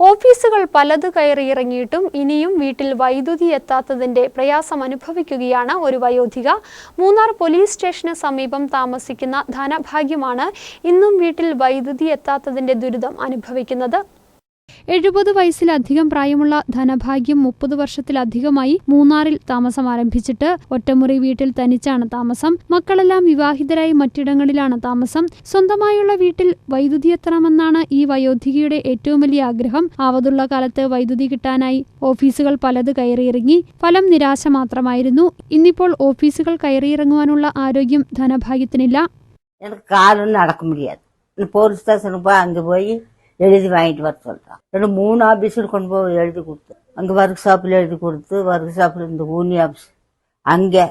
ഓഫീസുകൾ പലത് കയറിയിറങ്ങിയിട്ടും ഇനിയും വീട്ടിൽ വൈദ്യുതി എത്താത്തതിന്റെ പ്രയാസം അനുഭവിക്കുകയാണ് ഒരു വയോധിക. മൂന്നാർ പോലീസ് സ്റ്റേഷന് സമീപം താമസിക്കുന്ന ധനഭാഗ്യമാണ് ഇന്നും വീട്ടിൽ വൈദ്യുതി എത്താത്തതിന്റെ ദുരിതം അനുഭവിക്കുന്നത്. എഴുപത് വയസ്സിലധികം പ്രായമുള്ള ധനഭാഗ്യം മുപ്പത് വർഷത്തിലധികമായി മൂന്നാറിൽ താമസം ആരംഭിച്ചിട്ട് ഒറ്റമുറി വീട്ടിൽ തനിച്ചാണ് താമസം. മക്കളെല്ലാം വിവാഹിതരായി മറ്റിടങ്ങളിലാണ് താമസം. സ്വന്തമായുള്ള വീട്ടിൽ വൈദ്യുതി എത്തണമെന്നാണ് ഈ വയോധികയുടെ ഏറ്റവും വലിയ ആഗ്രഹം. ആവതുള്ള കാലത്ത് വൈദ്യുതി കിട്ടാനായി ഓഫീസുകൾ പലത് കയറിയിറങ്ങി. ഫലം നിരാശ മാത്രമായിരുന്നു. ഇന്നിപ്പോൾ ഓഫീസുകൾ കയറിയിറങ്ങുവാനുള്ള ആരോഗ്യം ധനഭാഗ്യത്തിനില്ല. எழுதி வாங்கிட்டு வர சொல்கிறான் ரெண்டு மூணு ஆஃபீஸில் கொண்டு போய் எழுதி கொடுத்து அங்கே ஒர்க் ஷாப்பில் எழுதி கொடுத்து ஒர்க் ஷாப்பில் இந்த ஊனி ஆஃபீஸ் அங்கே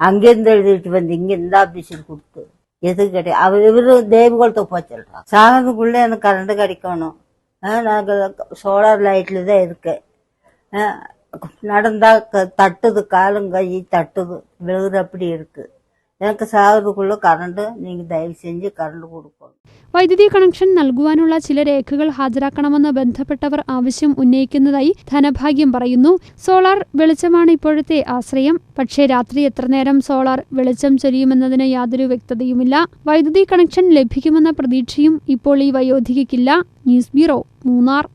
அங்கேருந்து எழுதிட்டு வந்து இங்கே இந்த ஆஃபீஸில் கொடுத்து எது கிடையாது அவர் இவரு தேவகுலத்தை போய் சொல்கிறான் சாகிறதுக்குள்ளே எனக்கு கரண்ட் கிடைக்கணும். நாங்கள் சோலார் லைட்டில் தான் இருக்கேன். நடந்தா க- தட்டுது காலும் கை தட்டுது விழுகுற அப்படி இருக்கு. எனக்கு சாகிறதுக்குள்ள கரண்ட் நீங்க தயவு செஞ்சு கரண்ட் கொடுக்கணும். വൈദ്യുതി കണക്ഷൻ നൽകുവാനുള്ള ചില രേഖകൾ ഹാജരാക്കണമെന്ന് ബന്ധപ്പെട്ടവർ ആവശ്യം ഉന്നയിക്കുന്നതായി ധനഭാഗ്യം പറയുന്നു. സോളാർ വെളിച്ചമാണ് ഇപ്പോഴത്തെ ആശ്രയം. പക്ഷേ രാത്രി എത്ര നേരം സോളാർ വെളിച്ചം ചൊരിയുമെന്നതിന് യാതൊരു വ്യക്തതയുമില്ല. വൈദ്യുതി കണക്ഷൻ ലഭിക്കുമെന്ന പ്രതീക്ഷയും ഇപ്പോൾ ഈ വയോധികയ്ക്കില്ല. News bureau Munnar.